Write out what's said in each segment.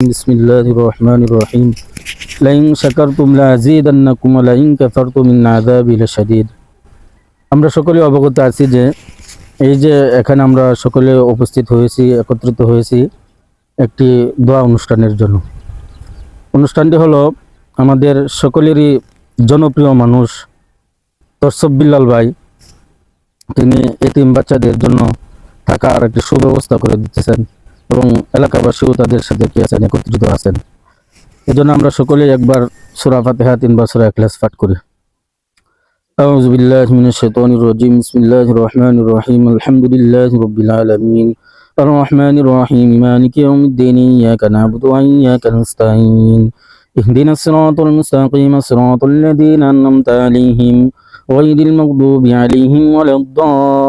بسم الله الرحمن الرحيم لئن شكرتم لأزيدنكم ولئن كفرتم من عذابي لشديد আমরা সকলে অবগত আছি যে এই যে এখানে আমরা সকলে উপস্থিত হয়েছি একত্রিত হয়েছি একটি দোয়া অনুষ্ঠানের জন্য অনুষ্ঠানটি হলো আমাদের সকলেরই জনপ্রিয় মানুষ তরসব বিল্লাল ভাই তিনি এতিম বাচ্চাদের জন্য থাকার একটি সুব্যবস্থা করে দিতেছেন এবং এলাকাবাসীও তাদের সাথে কি আছেন একত্রিত আছেন এই জন্য আমরা সকলেই একবার সুরা ফাতেহা তিনবার সুরা এখলাস পাঠ করি أعوذ بالله من الشيطان الرجيم بسم الله الرحمن الرحيم الحمد لله رب العالمين الرحمن الرحيم مالك يوم الدين إياك نعبد وإياك نستعين اهدنا الصراط المستقيم صراط الذين أنعمت عليهم غير المغضوب عليهم ولا الضالين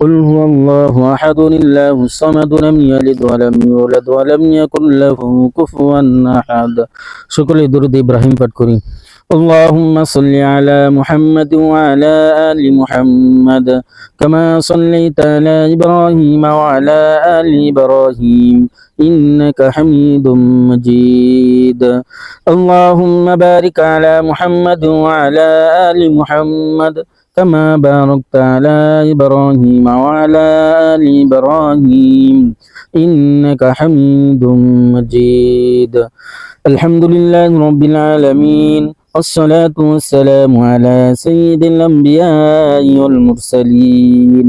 قل هو الله أحد الله الصمد لم يلد ولم يولد ولم يكن له كفوا أحد. شكرا درود إبراهيم فاتكوري اللهم صل على محمد وعلى آل محمد كما صليت على إبراهيم وعلى آل إبراهيم إنك حميد مجيد. اللهم بارك على محمد وعلى آل محمد كما باركت على إبراهيم وعلى آل إبراهيم إنك حميد مجيد. الحمد لله رب العالمين والصلاة والسلام على سيد الأنبياء والمرسلين.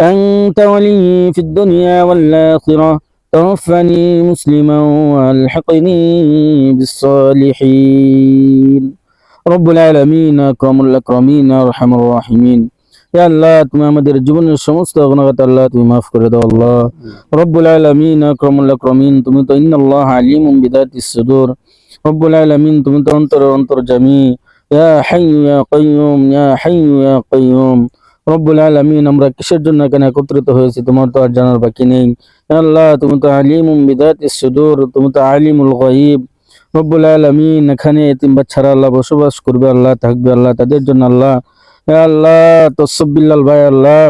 أنت ولي في الدنيا والآخرة توفني مسلما وألحقني بالصالحين. রব্বুল আলমিন ক্রমুল ক্রমিন রহমুর রাহিমিন। আল্লাহ, তুমি আমাদের জীবনের সমস্ত অগ্নগত আল্লাহ, তুমি মাফ করে দাও, আল্লাহ। রব্বুল আলমিন ক্রমুল্লাহ ক্রমিন তুমি তো ইন্নআল্লাহ আলিম বিদাত সুদুর। রব্বুল আলমিন, তুমি তো অন্তর অন্তর জামি। ইয়া হাইয়ু ইয়া কাইয়ুম, ইয়া হাইয়ু ইয়া কাইয়ুম। রব্বুল আলমিন, আমরা কিসের জন্য কেন একত্রিত হয়েছি, তোমার তো আর জানার বাকি নেই। আল্লাহ, তুমি তো আলিম বিদাত সুদুর, তুমি তো আলিমুল গাইব রব্বুল আলামিন এখানে এতিম বাচ্চারা আল্লাহ বসবাস করবে আল্লাহ থাকবে আল্লাহ তাদের জন্য আল্লাহ আল্লাহ তসবিল্লাল ভাই আল্লাহ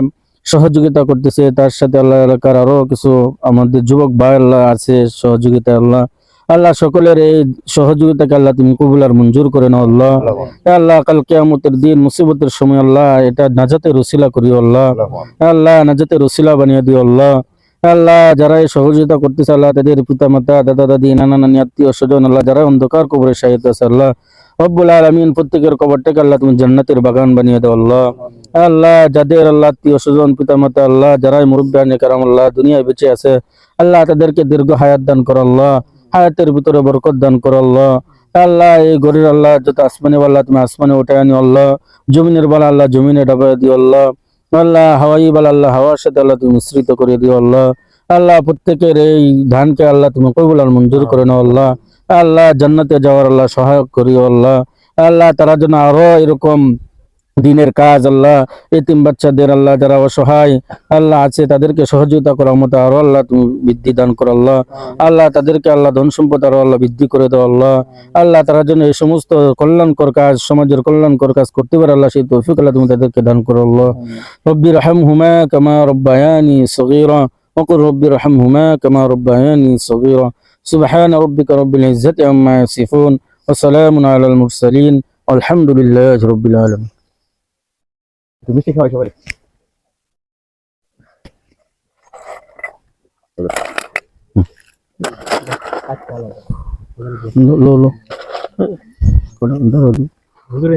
সহযোগিতা করতেছে তার সাথে আল্লাহ এলাকার আরও কিছু আমাদের যুবক ভাই আল্লাহ আছে সহযোগিতা আল্লাহ আল্লাহ সকলের এই সহযোগিতাকে আল্লাহ তুমি কবুল আর মঞ্জুর করে নাও আল্লাহ। আল্লাহ কাল কিয়ামতের দিন মুসিবতের সময় আল্লাহ এটা নাজাতে রসিলা করিও আল্লাহ। আল্লাহ নাজাতের রসিলা বানিয়ে দিও আল্লাহ। আল্লাহ যারা এই সহযোগিতা করতেছে আল্লাহ তাদের পিতা মাতা দাদা দাদি নানা নানি আত্মীয় স্বজন, আল্লাহ যারা অন্ধকার কবরে শাহিদ আছে, আল্লাহ রব্বুল আলমিন প্রত্যেকের কবরটাকে আল্লাহ তুমি জান্নাতের বাগান বানিয়ে দাও, আল্লাহ। আল্লাহ, যাদের আল্লাহ আত্মীয় স্বজন পিতা মাতা আল্লাহ, যারাই মুরব্বান কারাম আল্লাহ দুনিয়ায় বেঁচে আছে, আল্লাহ তাদেরকে দীর্ঘ হায়াত দান করো, আল্লাহ। হায়াতের ভিতরে বরকত দান করো, আল্লাহ। আল্লাহ, এই গরির আল্লাহ, যত আসমানে আল্লাহ তুমি আসমানে উঠে আনি আল্লাহ। জমিনের বালা, আল্লাহ, জমিনে ডাবাই দিও, আল্লাহ। আল্লাহ হাওয়াই বল, আল্লাহ হাওয়ার সাথে আল্লাহ তুমি মিশ্রিত করে দিও, আল্লাহ। আল্লাহ প্রত্যেকের এই ধানকে আল্লাহ তুমি কবুল আর মঞ্জুর করে নাও, আল্লাহ। আল্লাহ জান্নাতে যাওয়ার আল্লাহ সহায়ক করিও, আল্লাহ। আল্লাহ তারা যেন আরও এরকম দিনের কাজ আল্লাহ এতিম বাচ্চাদের আল্লাহ যারা অসহায় আল্লাহ আছে তাদেরকে সহযোগিতা করার মতো আরো আল্লাহ তুমি বৃদ্ধি দান করো আল্লাহ আল্লাহ তাদেরকে আল্লাহ ধন সম্পদ আরো আল্লাহ বৃদ্ধি করে দাও আল্লাহ আল্লাহ তারা যেন এই সমস্ত কল্যাণকর কাজ সমাজের কল্যাণকর কাজ করতে পারে আল্লাহ সেই তৌফিক আল্লাহ তুমি তাদেরকে দান করো আল্লাহ রব্বি রহম হুমা কামা রব্বায়ানি সগীরা وقل رب ارحمهما كما ربياني صغيرا سبحان ربك رب العزة عما يصفون وسلام على المرسلين والحمد لله رب العالمين তুমি মিষ্টি খাওয়াই সবাই লো লো হুজুরে